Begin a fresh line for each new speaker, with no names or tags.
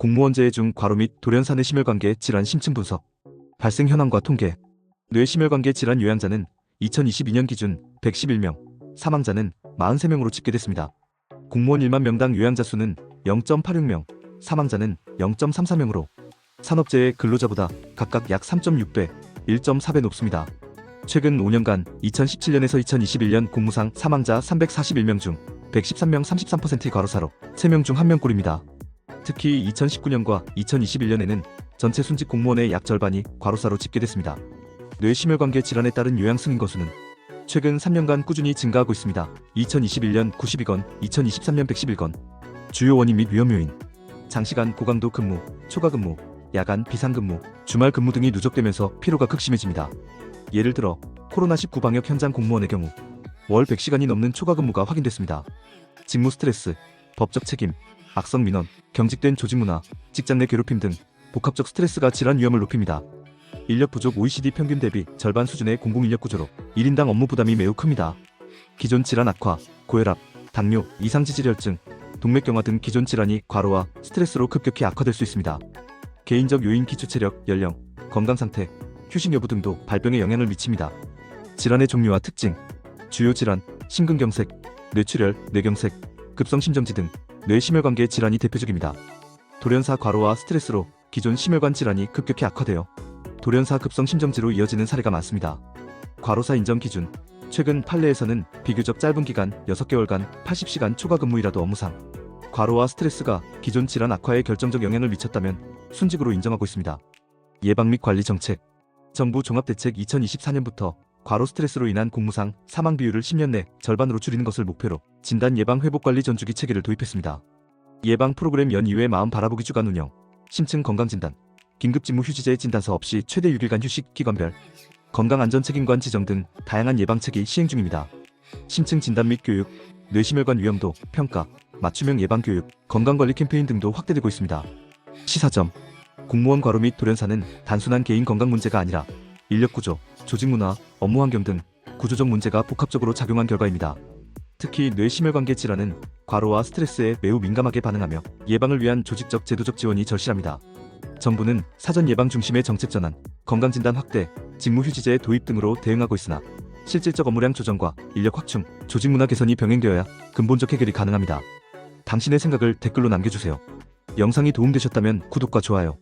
공무원재해 중 과로 및 돌연사 뇌심혈관계 질환 심층 분석, 발생 현황과 통계, 뇌심혈관계 질환 요양자는 2022년 기준 111명, 사망자는 43명으로 집계됐습니다. 공무원 1만 명당 요양자 수는 0.86명, 사망자는 0.34명으로 산업재해 근로자보다 각각 약 3.6배, 1.4배 높습니다. 최근 5년간 2017년에서 2021년 공무상 사망자 341명 중 113명 33%의 과로사로 3명 중 1명꼴입니다. 특히 2019년과 2021년에는 전체 순직 공무원의 약 절반이 과로사로 집계됐습니다. 뇌심혈관계 질환에 따른 요양 승인 건수는 최근 3년간 꾸준히 증가하고 있습니다. 2021년 92건, 2023년 111건. 주요 원인 및 위험 요인. 장시간 고강도 근무, 초과 근무, 야간 비상 근무, 주말 근무 등이 누적되면서 피로가 극심해집니다. 예를 들어 코로나19 방역 현장 공무원의 경우 월 100시간이 넘는 초과 근무가 확인됐습니다. 직무 스트레스, 법적 책임, 악성 민원, 경직된 조직 문화, 직장 내 괴롭힘 등 복합적 스트레스가 질환 위험을 높입니다. 인력 부족 OECD 평균 대비 절반 수준의 공공 인력 구조로 1인당 업무 부담이 매우 큽니다. 기존 질환 악화, 고혈압, 당뇨, 이상지질혈증, 동맥경화 등 기존 질환이 과로와 스트레스로 급격히 악화될 수 있습니다. 개인적 요인 기초 체력, 연령, 건강 상태, 휴식 여부 등도 발병에 영향을 미칩니다. 질환의 종류와 특징, 주요 질환, 심근경색, 뇌출혈, 뇌경색, 급성심정지 등 뇌심혈관계 질환이 대표적입니다. 돌연사 과로와 스트레스로 기존 심혈관 질환이 급격히 악화되어 돌연사 급성 심정지로 이어지는 사례가 많습니다. 과로사 인정 기준 최근 판례에서는 비교적 짧은 기간 6개월간 80시간 초과 근무이라도 업무상 과로와 스트레스가 기존 질환 악화에 결정적 영향을 미쳤다면 순직으로 인정하고 있습니다. 예방 및 관리 정책 정부 종합대책 2024년부터 과로 스트레스로 인한 공무상 사망 비율을 10년 내 절반으로 줄이는 것을 목표로 진단 예방 회복 관리 전주기 체계를 도입했습니다. 예방 프로그램 연이외 마음 바라보기 주간 운영, 심층 건강 진단, 긴급 직무 휴지제 진단서 없이 최대 6일간 휴식 기관별, 건강 안전 책임관 지정 등 다양한 예방책이 시행 중입니다. 심층 진단 및 교육, 뇌심혈관 위험도 평가, 맞춤형 예방 교육, 건강 관리 캠페인 등도 확대되고 있습니다. 시사점 공무원 과로 및 돌연사는 단순한 개인 건강 문제가 아니라 인력 구조, 조직 문화, 업무 환경 등 구조적 문제가 복합적으로 작용한 결과입니다. 특히 뇌심혈관계 질환은 과로와 스트레스에 매우 민감하게 반응하며 예방을 위한 조직적 제도적 지원이 절실합니다. 정부는 사전 예방 중심의 정책 전환, 건강 진단 확대, 직무 휴지제 도입 등으로 대응하고 있으나 실질적 업무량 조정과 인력 확충, 조직 문화 개선이 병행되어야 근본적 해결이 가능합니다. 당신의 생각을 댓글로 남겨주세요. 영상이 도움되셨다면 구독과 좋아요,